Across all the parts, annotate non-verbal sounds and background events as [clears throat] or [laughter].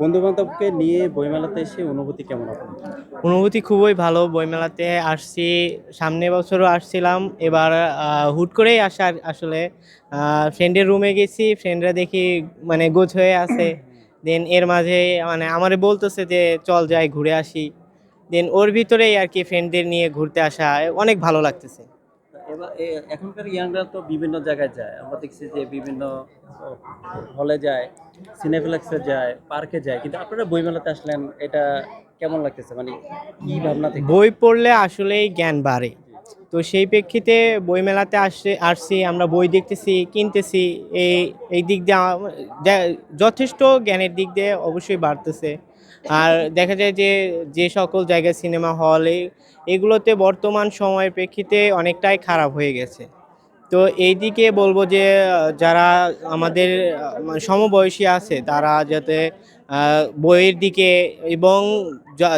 বন্ধু বান্ধবকে নিয়ে বইমেলাতে এসে অনুভূতি কেমন আপনার? অনুভূতি খুবই ভালো বইমেলাতে আসছি সামনে বছরও আসছিলাম এবার হুট করেই আসা আসলে। ফ্রেন্ডের রুমে গেছি ফ্রেন্ডরা দেখি মানে গোছ হয়ে আছে। দেন এর মাঝে মানে আমারে বলতেছে যে চল যাই ঘুরে আসি। দেন ওর ভিতরেই আর কি ফ্রেন্ডদের নিয়ে ঘুরতে আসা অনেক ভালো লাগতেছে। এখনকার ইয়াংরা তো বিভিন্ন জায়গায় যায়। আমরা দেখছি যে বিভিন্ন হলে যায়। সিনেপ্লেক্সে যায় পার্কে যায়, কিন্তু আপনারা বইমেলাতে আসলেন, এটা কেমন লাগতেছে? মানে কি ভাবনা থেকে? বই পড়লে আসলেই জ্ঞান বাড়ে। তো সেই প্রেক্ষিতে বইমেলাতে আসছে আসছি, আমরা বই দেখতেছি, কিনতেছি, এই এই দিক দিয়ে যথেষ্ট জ্ঞানের দিক দিয়ে অবশ্যই বাড়তেছে। আর দেখা যায় যে যে সকল জায়গায় সিনেমা হল এগুলোতে বর্তমান সময়ের প্রেক্ষিতে অনেকটাই খারাপ হয়ে গেছে। তো এই দিকে বলব যে যারা আমাদের মানে সমবয়সী আছে তারা যাতে বইয়ের দিকে এবং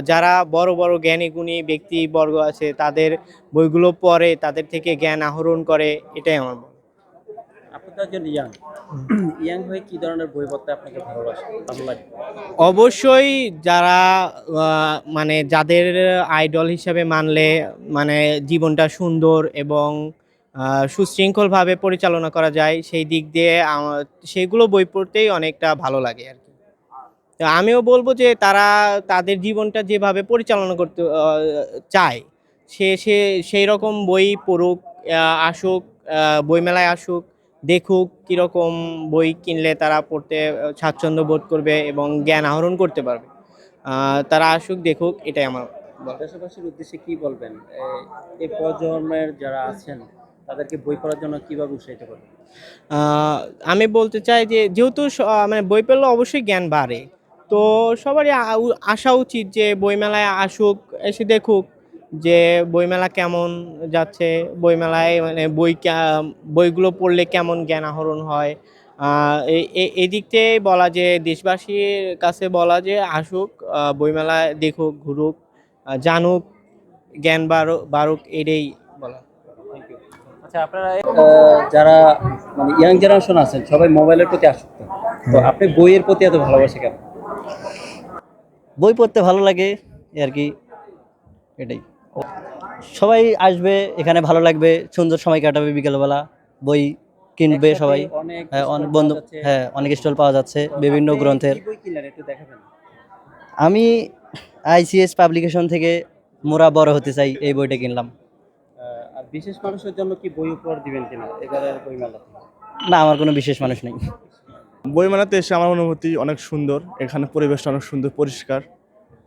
যারা বড় বড় জ্ঞানী গুণী ব্যক্তিবর্গ আছে তাদের বইগুলো পড়ে তাদের থেকে জ্ঞান আহরণ করে এটাই আমার একজন ইয়াং। [clears throat] ইয়াং হয়ে কি ধরনের বই পড়তে আপনাকে ভালোবাসে ভালো লাগে? অবশ্যই যারা মানে যাদের আইডল হিসাবে মানলে মানে জীবনটা সুন্দর এবং সুশৃঙ্খলভাবে পরিচালনা করা যায়, সেই দিক দিয়ে সেইগুলো বই পড়তেই অনেকটা ভালো লাগে আর কি। আমিও বলব যে তারা তাদের জীবনটা যেভাবে পরিচালনা করতে চায়, সে সে, সেই রকম বই পড়ুক আসুক বইমেলায় আসুক, দেখুক কীরকম বই কিনলে তারা পড়তে স্বাচ্ছন্দ্য বোধ করবে এবং জ্ঞান আহরণ করতে পারবে। তারা আসুক, দেখুক, এটাই আমার। দেশবাসীর উদ্দেশ্যে কি বলবেন? এই প্রজন্মের যারা আছেন তাদেরকে বই পড়ার জন্য কীভাবে উৎসাহিত করবেন আহ, আমি বলতে চাই যে যেহেতু মানে বই পেলে অবশ্যই জ্ঞান বাড়ে। তো সবারই আসা উচিত যে বইমেলায় আসুক এসে দেখুক যে বইমেলা কেমন যাচ্ছে। বইমেলায় মানে বই বইগুলো পড়লে কেমন জ্ঞান আহরণ হয়। এদিক থেকে বলা যে দেশবাসীর কাছে বলা যে আসুক বইমেলায় দেখুক ঘুরুক জানুক জ্ঞান বাড়ুক বাড়ুক এটাই বলা। আচ্ছা আপনারা যারা মানে ইয়াং জেনারেশন আছেন সবাই মোবাইলের প্রতি আসক্ত। তো আপনি বইয়ের প্রতি এত ভালোবাসে কেন? বই পড়তে ভালো লাগে আর কি এটাই। সবাই আসবে এখানে ভালো লাগবে সুন্দর সময় কাটাবে বিকেলবেলা বই কিনবে সবাই। অনেক হ্যাঁ অনেক বন্ধু হ্যাঁ অনেক স্টল পাওয়া যাচ্ছে বিভিন্ন গ্রন্থের। আমি আইসিএস পাবলিকেশন থেকে মোরা বড় হতে চাই এই বইটা কিনলাম। বিশেষ মানুষের জন্য কি বই উপহার দিবেন কিনা? এবারের বই মেলা না আমার কোনো বিশেষ মানুষ নেই। বইমেলাতে এসে আমার অনুভূতি অনেক সুন্দর এখানে পরিবেশটা অনেক সুন্দর পরিষ্কার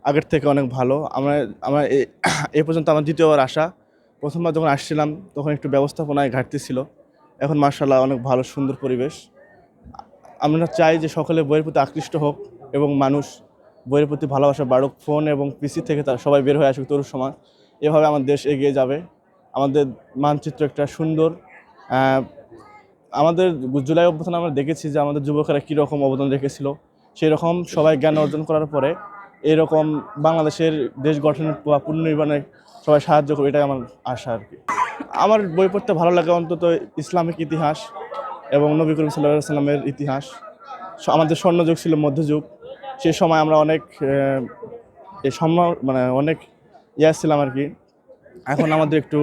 আগের থেকে অনেক ভালো। আমরা আমরা এ- এ পর্যন্ত আমার দ্বিতীয়বার আসা। প্রথমবার যখন আসছিলাম তখন একটু ব্যবস্থাপনায় ঘাটতি ছিল। এখন মার্শাল্লাহ অনেক ভালো সুন্দর পরিবেশ। আমরা চাই যে সকলে বইয়ের প্রতি আকৃষ্ট হোক এবং মানুষ বইয়ের প্রতি ভালোবাসা বাড়ুক। ফোন এবং পিসি থেকে তারা সবাই বের হয়ে আসুক তরুণ সমাজ। এভাবে আমার দেশ এগিয়ে যাবে। আমাদের মানচিত্র একটা সুন্দর আমাদের জুলাই অভ্যুত্থানে আমরা দেখেছি যে আমাদের যুবকেরা কীরকম অবদান রেখেছিল। সেই রকম সবাই জ্ঞান অর্জন করার পরে এরকম বাংলাদেশের দেশ গঠনের বা পুনর্নির্মাণে সবাই সাহায্য করবে, এটাই আমার আশা আর কি। আমার বই পড়তে ভালো লাগে অন্তত ইসলামিক ইতিহাস এবং নবী করিম সাল্লাহ সাল্লামের ইতিহাস। আমাদের স্বর্ণযুগ ছিল মধ্যযুগ। সে সময় আমরা অনেক সম্মান মানে অনেক ইয়া ছিলাম আর কি। এখন আমাদের একটু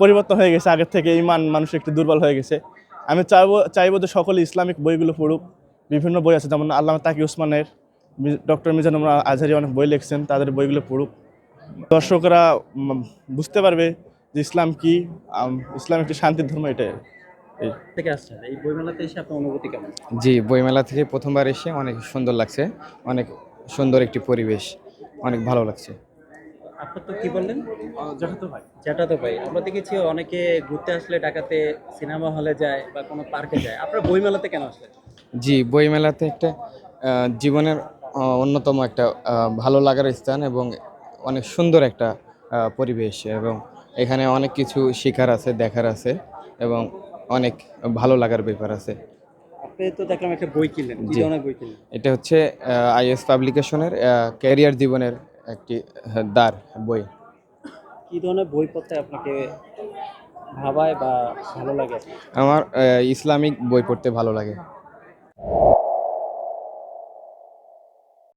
পরিবর্তন হয়ে গেছে। আগের থেকে ইমান মানুষ একটু দুর্বল হয়ে গেছে। আমি চাইব চাইব যে সকলে ইসলামিক বইগুলো পড়ুক। বিভিন্ন বই আছে যেমন আল্লাহ তাকি উসমানের ডক্টর মিজানুর আজহারি অনেক বই লিখছেন তাদের বইগুলো পড়ুক। দর্শকরা বুঝতে পারবে যে ইসলাম কি ইসলাম একটি শান্তির ধর্ম এটাই এই। থেকে আসছেন। এই বই মেলাতে এসে আপনার অনুভূতি কেমন? জি বইমেলা থেকে প্রথমবার এসে অনেক সুন্দর লাগছে। অনেক সুন্দর একটি পরিবেশ অনেক ভালো লাগছে। আপনার তো কি বললেন? জাকাতো ভাই। যেটা তো ভাই আমরা দেখেছি অনেকে ঘুরতে আসলে ঢাকাতে সিনেমা হলে যায় বা কোনো পার্কে যায়। আপনার বই মেলাতে কেন আসলেন জি বইমেলাতে একটা জীবনের অন্যতম একটা ভালো লাগার স্থান এবং অনেক সুন্দর একটা পরিবেশ এবং এখানে অনেক কিছু শেখার আছে দেখার আছে এবং অনেক ভালো লাগার ব্যাপার আছে। আপনি তো দেখলাম একটা বই কিনলেন কি ধরনের বই কিনলেন? এটা হচ্ছে আইএস পাবলিকেশনের ক্যারিয়ার জীবনের একটি দার দ্বার বই। কি ধরনের বই পড়তে আপনাকে ভাবায় বা ভালো লাগে? আমার ইসলামিক বই পড়তে ভালো লাগে।